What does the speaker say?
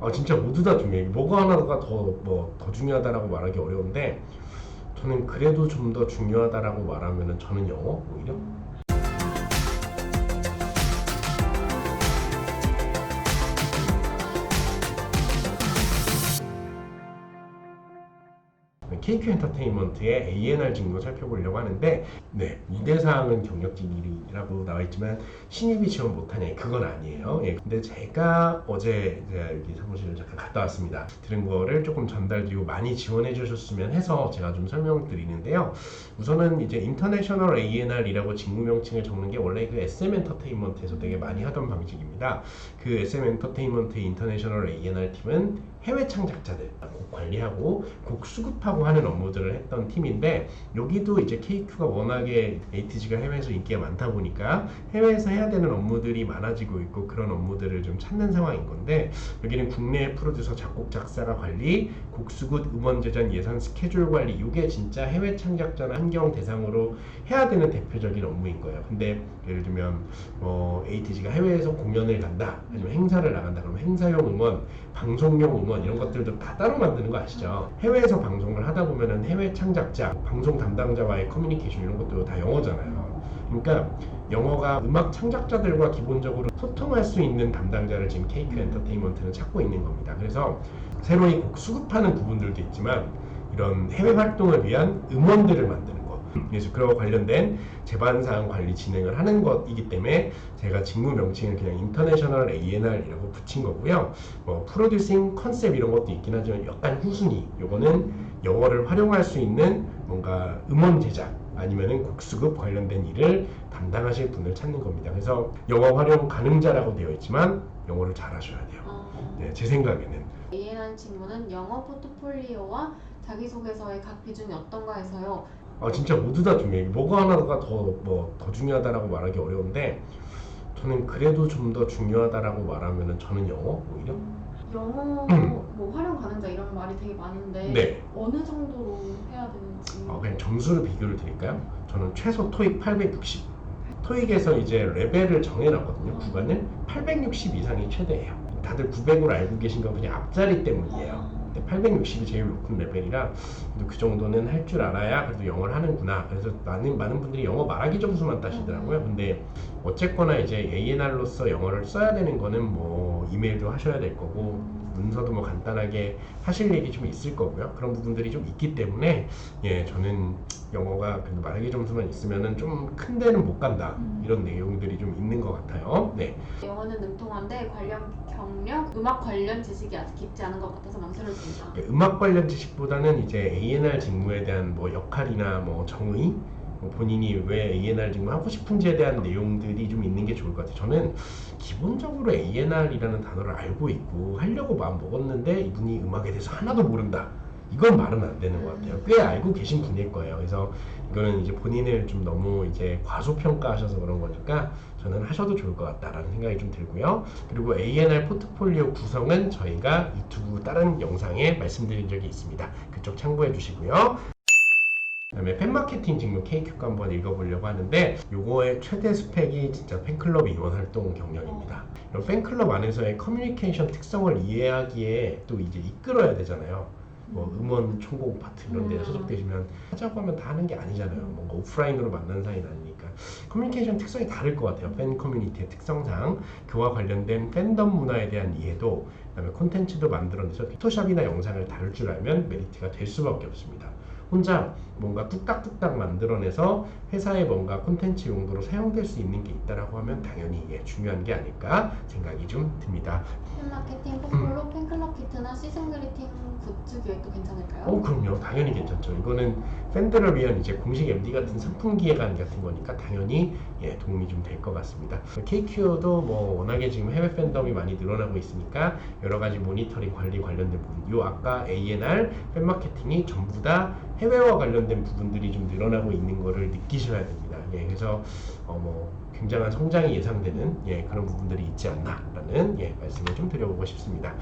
아 진짜 모두 다 중요해요. 뭐가 하나가 더 뭐 더 중요하다라고 말하기 어려운데 저는 그래도 좀 더 중요하다라고 말하면은 저는 영어 오히려 KQ 엔터테인먼트의 A&R 직무 살펴보려고 하는데 네 우대사항은 경력직 1위라고 나와 있지만 신입이 지원 못하냐 그건 아니에요. 예, 근데 제가 어제 제가 여기 사무실을 잠깐 갔다 왔습니다. 들은 거를 조금 전달드리고 많이 지원해 주셨으면 해서 제가 좀 설명을 드리는데요. 우선은 이제 인터내셔널 A&R이라고 직무 명칭을 적는 게 원래 그 SM 엔터테인먼트에서 되게 많이 하던 방식입니다. 그 SM 엔터테인먼트의 인터내셔널 A&R 팀은 해외 창작자들. 곡 관리하고 곡 수급하고 하는 업무들을 했던 팀인데 여기도 이제 KQ가 워낙에 ATG가 해외에서 인기가 많다 보니까 해외에서 해야 되는 업무들이 많아지고 있고 그런 업무들을 좀 찾는 상황인 건데 여기는 국내 프로듀서 작곡 작사가 관리 곡 수급 음원 제작 예산 스케줄 관리 이게 진짜 해외 창작자나 환경 대상으로 해야 되는 대표적인 업무인 거예요. 근데 예를 들면 뭐 ATG가 해외에서 공연을 간다 아니면 행사를 나간다 그러면 행사용 음원 방송용 음원 이런 것들도 다 따로 만드는 거 아시죠? 해외에서 방송을 하다 보면은 해외 창작자, 방송 담당자와의 커뮤니케이션 이런 것도 다 영어잖아요. 그러니까 영어가 음악 창작자들과 기본적으로 소통할 수 있는 담당자를 지금 KQ 엔터테인먼트는 찾고 있는 겁니다. 그래서 새로이 곡 수급하는 부분들도 있지만 이런 해외 활동을 위한 음원들을 만드는 거. 그래서 그와 관련된 재반사항 관리 진행을 하는 것이기 때문에 제가 직무 명칭을 그냥 인터내셔널 A&R이라고 붙인 거고요. 뭐 프로듀싱 컨셉 이런 것도 있긴 하지만 약간 후순위. 요거는 영어를 활용할 수 있는 뭔가 음원 제작 아니면은 곡 수급 관련된 일을 담당하실 분을 찾는 겁니다. 그래서 영어 활용 가능자라고 되어 있지만 영어를 잘하셔야 돼요. 어, 네, 제 생각에는. A라는 친구는 영어 포트폴리오와 자기소개서의 각 비중이 어떤가 해서요. 아 진짜 모두 다 중요해요. 뭐가 하나가 더 뭐 더 중요하다라고 말하기 어려운데 저는 그래도 좀 더 중요하다라고 말하면은 저는 영어 오히려 영어 뭐 활용 가능자 이런 말이 되게 많은데 음. 네. 어느 정도로 해야 되는지. 아, 그냥 점수를 비교를 드릴까요? 저는 최소 토익 860. 토익에서 이제 레벨을 정해놨거든요. 구간을 860 이상이 최대예요. 다들 900으로 알고 계신 건 그냥 앞자리 때문이에요. 근데 860이 제일 높은 레벨이라 그 정도는 할 줄 알아야 그래도 영어를 하는구나. 그래서 많은 많은 분들이 영어 말하기 점수만 따시더라고요. 근데 어쨌거나 이제 A&R로서 영어를 써야 되는 거는 뭐 이메일도 하셔야 될 거고 문서도 뭐 간단하게 하실 얘기 좀 있을 거고요. 그런 부분들이 좀 있기 때문에 예 저는 영어가 그래도 말하기 점수만 있으면은 좀 큰 데는 못 간다 이런 내용들이 좀 있는 것 같아요. 네. 영어는 능통한데 관련 경력, 음악 관련 지식이 아직 깊지 않은 것 같아서 망설여집니다. 그 음악 관련 지식보다는 이제 A&R 직무에 대한 뭐 역할이나 뭐 정의 뭐 본인이 왜 A&R 직무 하고 싶은지에 대한 내용들이 좀 있는 게 좋을 것 같아요. 저는 기본적으로 A&R이라는 단어를 알고 있고 하려고 마음 먹었는데 이분이 음악에 대해서 하나도 모른다. 이건 말은 안 되는 것 같아요. 꽤 알고 계신 분일 거예요. 그래서 이거는 이제 본인을 좀 너무 이제 과소평가하셔서 그런 거니까 저는 하셔도 좋을 것 같다라는 생각이 좀 들고요. 그리고 A&R 포트폴리오 구성은 저희가 유튜브 다른 영상에 말씀드린 적이 있습니다. 그쪽 참고해 주시고요. 그다음에 팬마케팅 직무 KQ과 한번 읽어보려고 하는데 요거의 최대 스펙이 진짜 팬클럽 인원 활동 경력입니다. 이런 팬클럽 안에서의 커뮤니케이션 특성을 이해하기에 또 이제 이끌어야 되잖아요. 뭐 음원 총곡 파트 이런 데 음. 소속되시면 하자고 하면 다 하는 게 아니잖아요. 뭔가 오프라인으로 만난 사이는 아니니까. 커뮤니케이션 특성이 다를 것 같아요. 팬 커뮤니티의 특성상 그와 관련된 팬덤 문화에 대한 이해도 그다음에 콘텐츠도 만들어내서 포토샵이나 영상을 다룰 줄 알면 메리트가 될 수밖에 없습니다. 혼자 뭔가 뚝딱뚝딱 만들어내서 회사에 뭔가 콘텐츠 용도로 사용될 수 있는 게 있다라고 하면 당연히 예, 중요한 게 아닐까 생각이 좀 듭니다. 팬마케팅, 포폴로, 팬클럽 키트나 시즌 그리팅 굿즈 기획도 괜찮을까요? 어, 그럼요. 당연히 괜찮죠. 이거는 팬들을 위한 이제 공식 MD 같은 상품 기획안 같은 거니까 당연히 예, 도움이 좀 될 것 같습니다. KQ도 뭐 워낙에 지금 해외 팬덤이 많이 늘어나고 있으니까 여러 가지 모니터링 관리 관련된 부분, 요 아까 A&R 팬 마케팅이 전부 다 해외와 관련된 부분들이 좀 늘어나고 있는 거를 느끼셔야 됩니다. 예, 그래서 어, 뭐 굉장한 성장이 예상되는 예, 그런 부분들이 있지 않나라는 예, 말씀을 좀 드려보고 싶습니다.